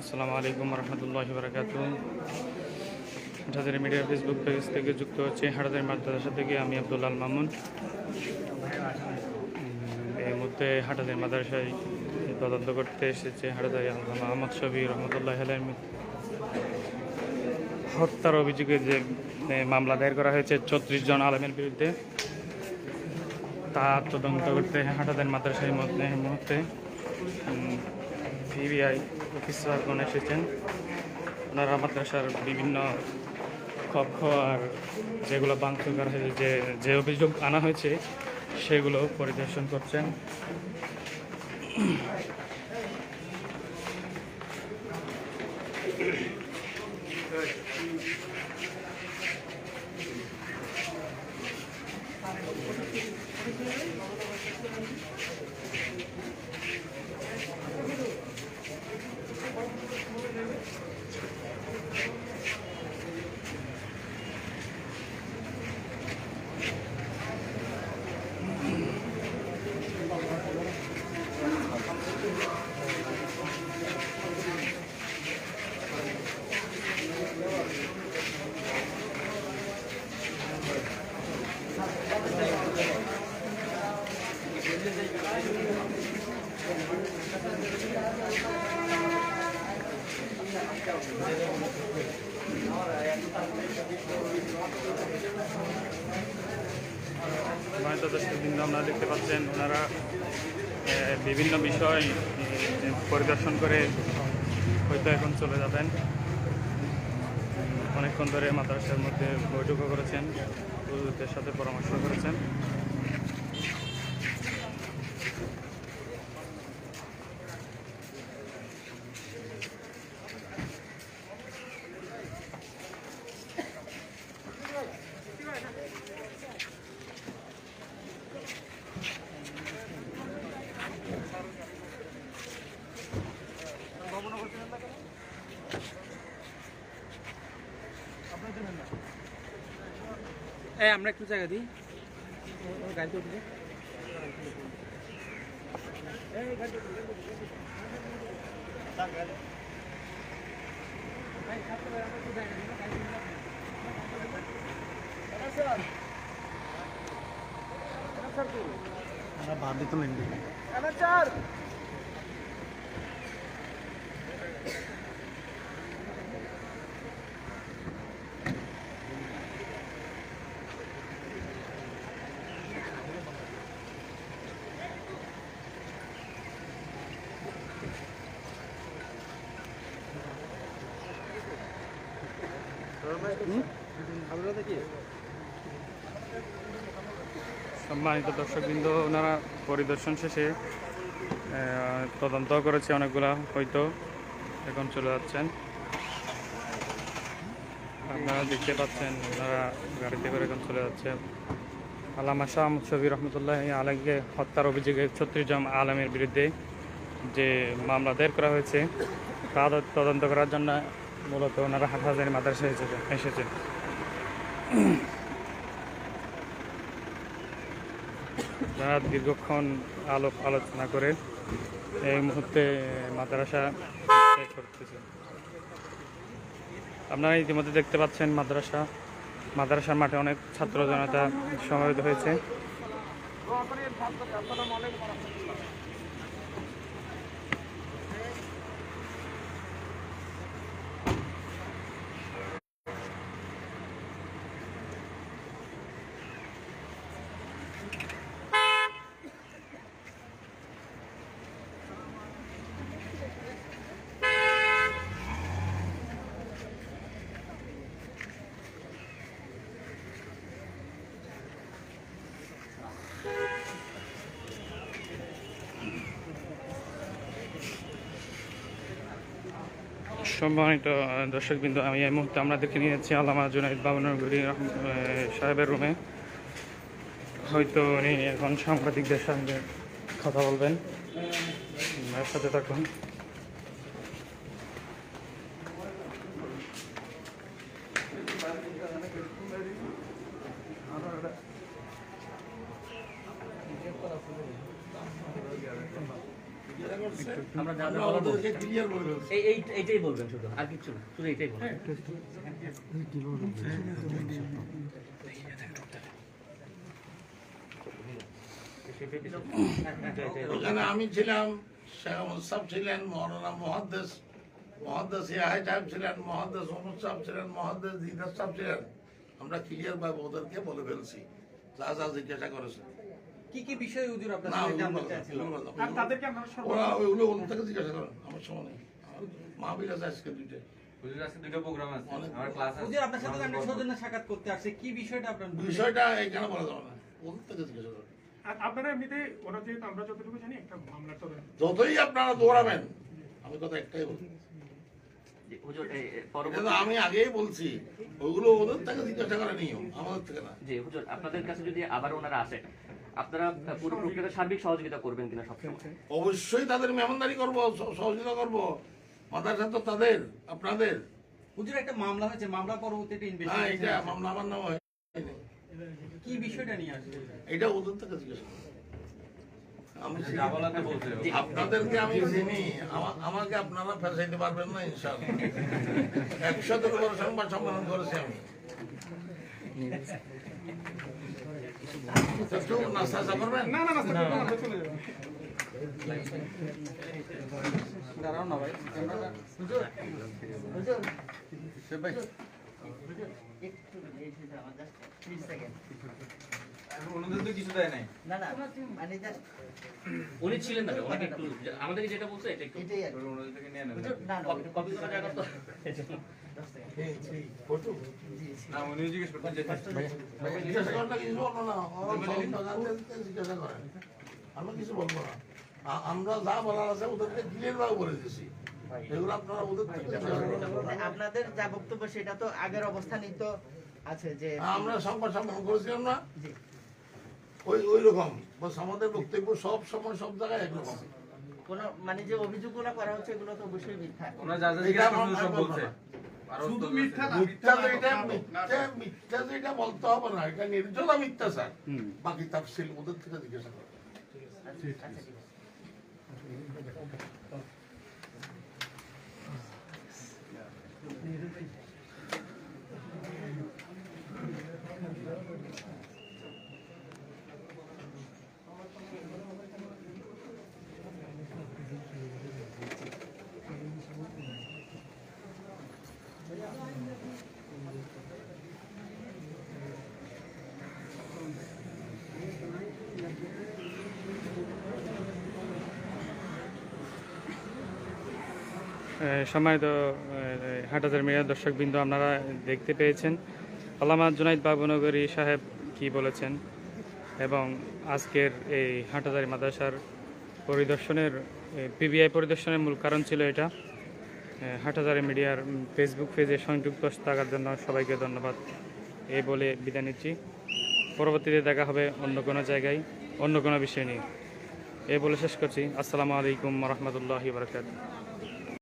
আসসালামু আলাইকুম রহমতুল্লাহ বারাকাতু হাটাদের মিডিয়া ফেসবুক পেজ থেকে যুক্ত হচ্ছে হাটাদের মাদ্রাসা থেকে আমি আব্দুল্লাল মামুন। এই মুহূর্তে হাটাদের মাদ্রাসায় তদন্ত করতে এসেছে হাটাদারি আল্লামা আহমদ শবি রহমতুল্লাহ আলাইহি। হত্যার অভিযোগে যে মামলা দায়ের করা হয়েছে চৌত্রিশ জন আলমের বিরুদ্ধে, তা তদন্ত করতে মধ্যে এই মুহূর্তে। ভিভিআই অফিসারগণ এসেছেন। ওনারা মাদ্রাসার বিভিন্ন কক্ষ আর যেগুলো ভাঙচুর করা হয়েছে যে যে অভিযোগ আনা হয়েছে, সেগুলো পরিদর্শন করছেন। নয়তো দর্শক বিন্দু আপনারা দেখতে পাচ্ছেন, ওনারা বিভিন্ন বিষয় পরিদর্শন করে হয়তো এখন চলে যাবেন। অনেকক্ষণ ধরে মাদ্রাসার মধ্যে বৈঠকও করেছেন গুরুদের সাথে পরামর্শ করেছেন। এই আমরা একটু জায়গা দিই ও- ও গাড়িতে উঠবে বাদ দিত সম্মানিত দর্শকবৃন্দ, ওনারা পরিদর্শন শেষে তদন্ত করেছে অনেকগুলা, হয়তো এখন চলে যাচ্ছেন। আপনারা দেখতে পাচ্ছেন, ওনারা গাড়িতে করে এখন চলে যাচ্ছে আলামা শাহ শবি রহমতুল্লাহ আলমকে হত্যার অভিযোগে ছত্রিশ জন আলমের বিরুদ্ধে যে মামলা দায়ের করা হয়েছে, তা তদন্ত করার জন্য মূলত ওনারা হাটহাজারি মাদ্রাসায় এসেছে এসেছে। তারা দীর্ঘক্ষণ আলোপ আলোচনা করে এই মুহূর্তে মাদ্রাসা আপনারা ইতিমধ্যে দেখতে পাচ্ছেন মাদ্রাসা, মাদ্রাসার মাঠে অনেক ছাত্র জনতা সমবেত হয়েছে। সম্মানিত দর্শক বিন্দু আমি এই মুহূর্তে আমরা দেখে নিয়েছি আল্লামা জুনাইদ বাবনুর গুরি সাহেবের রুমে হয়তো উনি এখন সাংবাদিকদের সঙ্গে কথা বলবেন। সাথে থাকুন। আমি ছিলাম, শেখ ছিলেন, মৌলানা মহাদ্দেশ মহাদ্দেশ ইয়াহাই সাহেব ছিলেন মোহাম্মদ সাহেব ছিলেন মহাদ্দেশ দিদার সাহেব ছিলেন। আমরা ক্লিয়ার ভাবে ওদেরকে বলে ফেলছি, যা যা জিজ্ঞাসা করেছে। কি কি বিষয় হুজুর আপনার সাথে জানতে বলো না, চাচ্ছিলেন ওগুলো ওরা ওইগুলো ওর জিজ্ঞাসা করেন আমার সময় নেই। মাহবিল আছে আজকে দুইটা। হুজুর আজকে দুটো প্রোগ্রাম আছে। আমার ক্লাস আছে। হুজুর আপনার সাথে আমরা সৌজন্য সাক্ষাৎ করতে আসছে। কি বিষয়টা আপনার বিষয়টা এখানে বলা যাবে না। ওদের জিজ্ঞাসা করেন। আপনারা এমনিতে ওরা যেহেতু আমরা যতটুকু জানি একটা মামলা তদন্ত যতই আপনারা দৌড়াবেন আমি কথা একটাই আমি আগেই বলছি ওইগুলো ওদের থেকে জিজ্ঞাসা করে নিয়ম আমাদের থেকে না। জি হুজুর আপনাদের কাছে যদি আবার ওনারা আসে আপনারা পুরো প্রক্রিয়াতে সার্বিক সহযোগিতা করবেন কিনা সবসময়? অবশ্যই তাদের মেহমানদারি করব সহযোগিতা করব। মাদ্রাসা তো তাদের আপনাদের। হুজুর একটা মামলা হয়েছে মামলা পরবর্তীতে হ্যাঁ এটা মামলা আমার নাম কি বিষয়টা নিয়ে আসছে এটা ওদের থেকে জিজ্ঞাসা আমি। আপনাদেরকে আমি চিনি। আমাকে আপনারা ফেসাইতে পারবেন না ইনশাআল্লাহ। একশত বড় সংবাদ সম্মেলন করেছি আমি। একটু নাস্তা চা করবেন না না না স্যার, না, আমরা চলে যাবো দাঁড়াও না ভাই ক্যামেরাটা ওনাদের তো কিছু দেয় নাই। উনি ছিলেন না ওনাকে একটু আমাদেরকে যেটা বলছে এটা একটু ওনাদের থেকে নিয়ে নেন। কপি- কপি করা জায়গা তো না উনি জিজ্ঞেস করতেন যে জিজ্ঞাসা করেন কিছু বলব না। জিজ্ঞাসা করেন। আমি কিছু বলব না। আমরা যা বলার আছে ওদেরকে ক্লিয়ার ভাবে বলে দিয়েছি। আপনাদের যা বক্তব্য সেটা তো আগের অবস্থানই তো আছে যে আমরা সংবাদ সম্মেলন করেছিলাম না। জি। ওই ওই রকম। বাস আমাদের বক্তব্য সব সময় সব জায়গায় একরকম। কোনো মানে যে অভিযোগগুলো করা হচ্ছে এগুলো তো অবশ্যই মিথ্যা। বলছে। শুধু মিথ্যা না মিথ্যা তো এটা মিথ্যা মিথ্যা তো এটা বলতে হবে না এটা নির্জলা মিথ্যা স্যার। বাকি তাফসিল ওদের থেকে জিজ্ঞাসা করেন আচ্ছা সম্মানিত হাটাজার মিডিয়ার দর্শক বিন্দু আপনারা দেখতে পেয়েছেন। আল্লামা জুনাইদ বাবুনগরী সাহেব কি বলেছেন এবং আজকের এই হাটাজারি মাদ্রাসার পরিদর্শনের পিবিআই পরিদর্শনের মূল কারণ ছিল এটা। হাটাজারি মিডিয়ার ফেসবুক পেজে সংযুক্ত থাকার জন্য সবাইকে ধন্যবাদ। এই বলে বিদায় নিচ্ছি। পরবর্তীতে দেখা হবে অন্য কোনো জায়গায়, অন্য কোনো বিষয় নিয়ে। এই বলে শেষ করছি। আসসালামু আলাইকুম রহমতুল্লাহি বারকাত